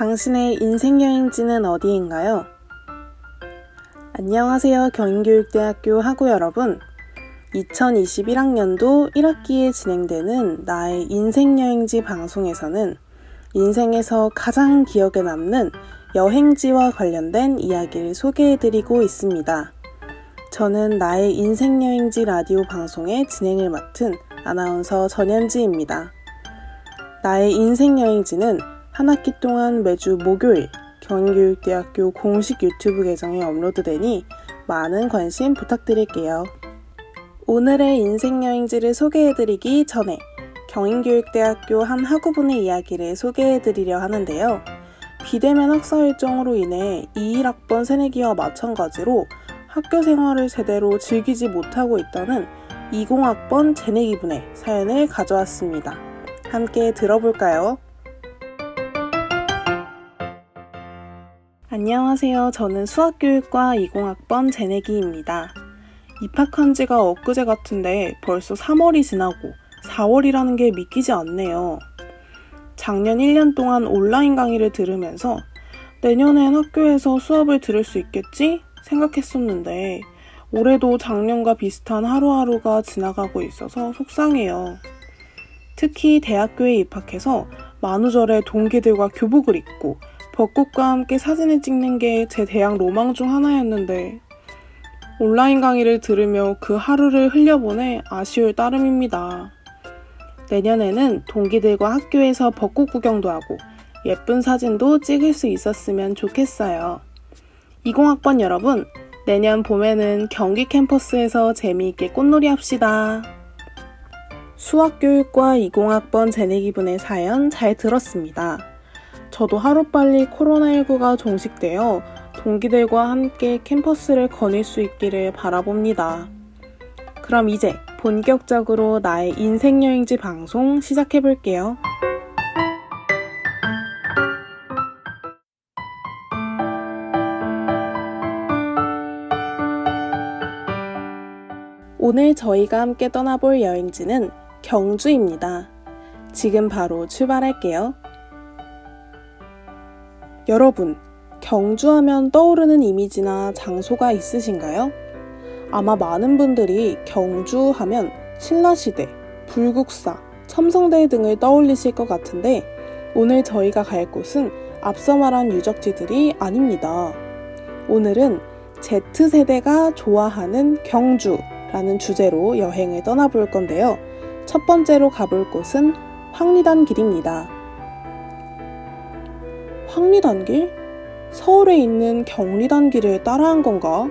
당신의 인생 여행지는 어디인가요? 안녕하세요. 경인교육대학교 학우 여러분. 2021학년도 1학기에 진행되는 나의 인생 여행지 방송에서는 인생에서 가장 기억에 남는 여행지와 관련된 이야기를 소개해드리고 있습니다. 저는 나의 인생 여행지 라디오 방송의 진행을 맡은 아나운서 전현지입니다. 나의 인생 여행지는 한 학기 동안 매주 목요일 경인교육대학교 공식 유튜브 계정에 업로드되니 많은 관심 부탁드릴게요. 오늘의 인생 여행지를 소개해드리기 전에 경인교육대학교 한 학우분의 이야기를 소개해드리려 하는데요. 비대면 학사 일정으로 인해 21학번 새내기와 마찬가지로 학교 생활을 제대로 즐기지 못하고 있다는 20학번 재내기분의 사연을 가져왔습니다. 함께 들어볼까요? 안녕하세요. 저는 수학교육과 20학번 재내기입니다. 입학한 지가 엊그제 같은데 벌써 3월이 지나고 4월이라는 게 믿기지 않네요. 작년 1년 동안 온라인 강의를 들으면서 내년엔 학교에서 수업을 들을 수 있겠지? 생각했었는데 올해도 작년과 비슷한 하루하루가 지나가고 있어서 속상해요. 특히 대학교에 입학해서 만우절에 동기들과 교복을 입고 벚꽃과 함께 사진을 찍는 게 제 대학 로망 중 하나였는데 온라인 강의를 들으며 그 하루를 흘려보내 아쉬울 따름입니다. 내년에는 동기들과 학교에서 벚꽃 구경도 하고 예쁜 사진도 찍을 수 있었으면 좋겠어요. 20학번 여러분, 내년 봄에는 경기 캠퍼스에서 재미있게 꽃놀이 합시다. 수학교육과 20학번 재내기분의 사연 잘 들었습니다. 저도 하루빨리 코로나19가 종식되어 동기들과 함께 캠퍼스를 거닐 수 있기를 바라봅니다. 그럼 이제 본격적으로 나의 인생 여행지 방송 시작해 볼게요. 오늘 저희가 함께 떠나볼 여행지는 경주입니다. 지금 바로 출발할게요. 여러분, 경주하면 떠오르는 이미지나 장소가 있으신가요? 아마 많은 분들이 경주하면 신라시대, 불국사, 첨성대 등을 떠올리실 것 같은데 오늘 저희가 갈 곳은 앞서 말한 유적지들이 아닙니다. 오늘은 Z세대가 좋아하는 경주라는 주제로 여행을 떠나볼 건데요. 첫 번째로 가볼 곳은 황리단 길입니다. 황리단길? 서울에 있는 경리단길을 따라한 건가?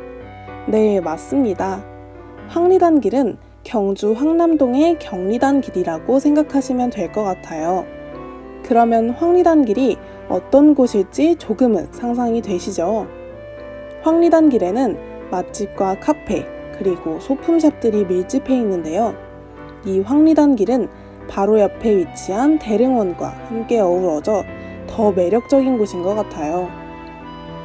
네, 맞습니다. 황리단길은 경주 황남동의 경리단길이라고 생각하시면 될 것 같아요. 그러면 황리단길이 어떤 곳일지 조금은 상상이 되시죠? 황리단길에는 맛집과 카페, 그리고 소품샵들이 밀집해 있는데요. 이 황리단길은 바로 옆에 위치한 대릉원과 함께 어우러져 더 매력적인 곳인 것 같아요.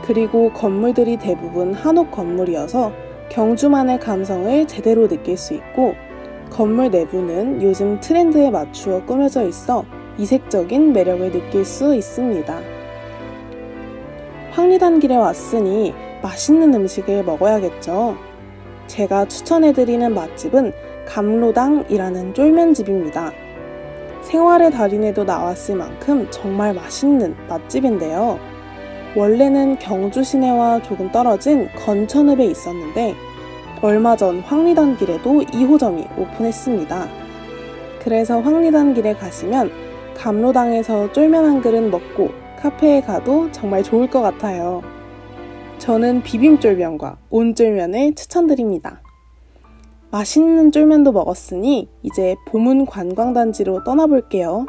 그리고 건물들이 대부분 한옥 건물이어서 경주만의 감성을 제대로 느낄 수 있고 건물 내부는 요즘 트렌드에 맞추어 꾸며져 있어 이색적인 매력을 느낄 수 있습니다. 황리단 길에 왔으니 맛있는 음식을 먹어야겠죠. 제가 추천해드리는 맛집은 감로당이라는 쫄면집입니다. 생활의 달인에도 나왔을 만큼 정말 맛있는 맛집인데요. 원래는 경주 시내와 조금 떨어진 건천읍에 있었는데 얼마 전 황리단 길에도 2호점이 오픈했습니다. 그래서 황리단 길에 가시면 감로당에서 쫄면 한 그릇 먹고 카페에 가도 정말 좋을 것 같아요. 저는 비빔쫄면과 온쫄면을 추천드립니다. 맛있는 쫄면도 먹었으니 이제 봄은 관광단지로 떠나볼게요.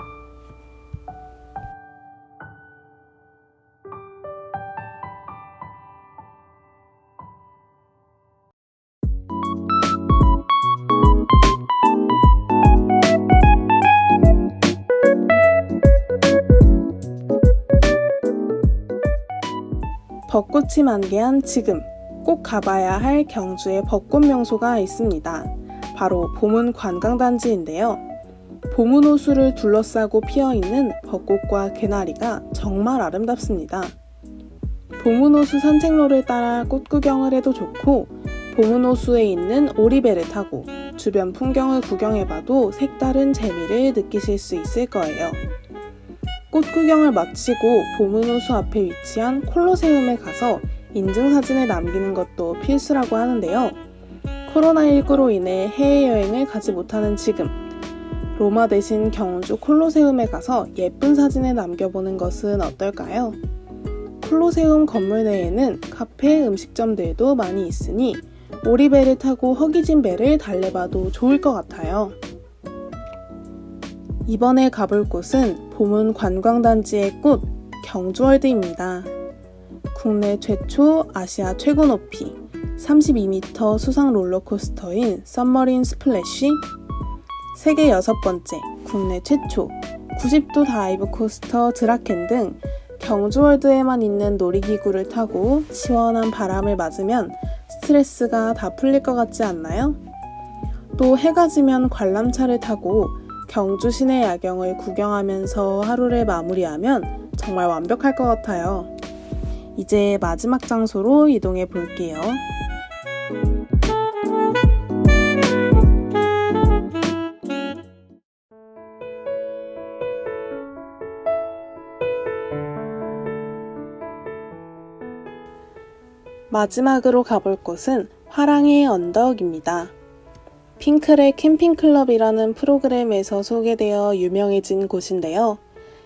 벚꽃이 만개한 지금 꼭 가봐야 할 경주의 벚꽃 명소가 있습니다. 바로 봄은 관광단지인데요. 보문 호수를 둘러싸고 피어 있는 벚꽃과 개나리가 정말 아름답습니다. 보문 호수 산책로를 따라 꽃 구경을 해도 좋고 보문 호수에 있는 오리배를 타고 주변 풍경을 구경해봐도 색다른 재미를 느끼실 수 있을 거예요. 꽃 구경을 마치고 보문호수 앞에 위치한 콜로세움에 가서 인증사진을 남기는 것도 필수라고 하는데요. 코로나19로 인해 해외여행을 가지 못하는 지금, 로마 대신 경주 콜로세움에 가서 예쁜 사진을 남겨보는 것은 어떨까요? 콜로세움 건물 내에는 카페, 음식점들도 많이 있으니 오리배를 타고 허기진 배를 달래봐도 좋을 것 같아요. 이번에 가볼 곳은 보문 관광단지의 꽃 경주월드입니다. 국내 최초 아시아 최고 높이 32m 수상 롤러코스터인 썸머린 스플래시 세계 여섯 번째 국내 최초 90도 다이브 코스터 드라켄 등 경주월드에만 있는 놀이기구를 타고 시원한 바람을 맞으면 스트레스가 다 풀릴 것 같지 않나요? 또 해가 지면 관람차를 타고 경주 시내 야경을 구경하면서 하루를 마무리하면 정말 완벽할 것 같아요. 이제 마지막 장소로 이동해 볼게요. 마지막으로 가볼 곳은 화랑의 언덕입니다. 핑클의 캠핑클럽이라는 프로그램에서 소개되어 유명해진 곳인데요.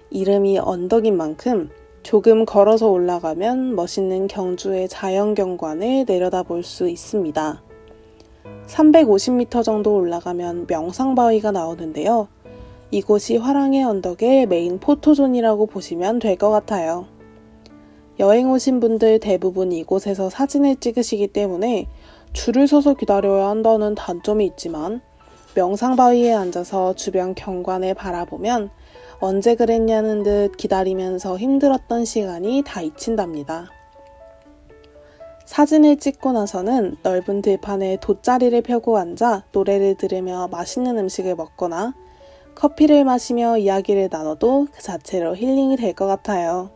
이름이 언덕인 만큼 조금 걸어서 올라가면 멋있는 경주의 자연경관을 내려다볼 수 있습니다. 350m 정도 올라가면 명상바위가 나오는데요. 이곳이 화랑의 언덕의 메인 포토존이라고 보시면 될 것 같아요. 여행 오신 분들 대부분 이곳에서 사진을 찍으시기 때문에 줄을 서서 기다려야 한다는 단점이 있지만 명상바위에 앉아서 주변 경관을 바라보면 언제 그랬냐는 듯 기다리면서 힘들었던 시간이 다 잊힌답니다. 사진을 찍고 나서는 넓은 들판에 돗자리를 펴고 앉아 노래를 들으며 맛있는 음식을 먹거나 커피를 마시며 이야기를 나눠도 그 자체로 힐링이 될 것 같아요.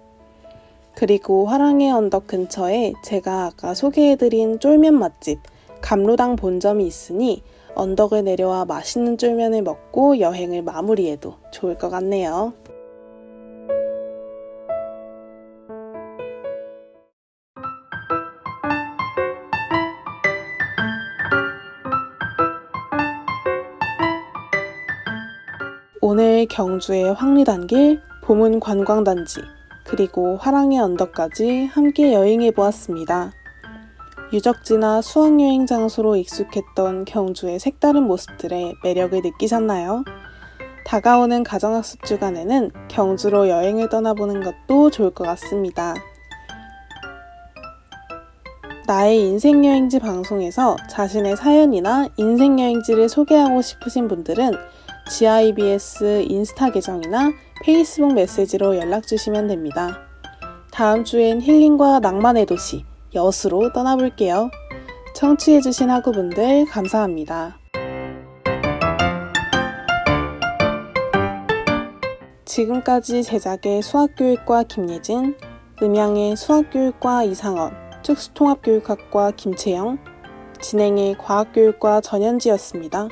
그리고 화랑의 언덕 근처에 제가 아까 소개해드린 쫄면 맛집 감로당 본점이 있으니 언덕을 내려와 맛있는 쫄면을 먹고 여행을 마무리해도 좋을 것 같네요. 오늘 경주의 황리단길, 보문 관광단지, 그리고 화랑의 언덕까지 함께 여행해 보았습니다. 유적지나 수학여행 장소로 익숙했던 경주의 색다른 모습들에 매력을 느끼셨나요? 다가오는 가정학습 주간에는 경주로 여행을 떠나보는 것도 좋을 것 같습니다. 나의 인생여행지 방송에서 자신의 사연이나 인생여행지를 소개하고 싶으신 분들은 GIBS 인스타 계정이나 페이스북 메시지로 연락 주시면 됩니다. 다음 주엔 힐링과 낭만의 도시, 여수로 떠나볼게요. 청취해주신 학우분들 감사합니다. 지금까지 제작의 수학교육과 김예진, 음향의 수학교육과 이상원, 특수통합교육학과 김채영, 진행의 과학교육과 전현지였습니다.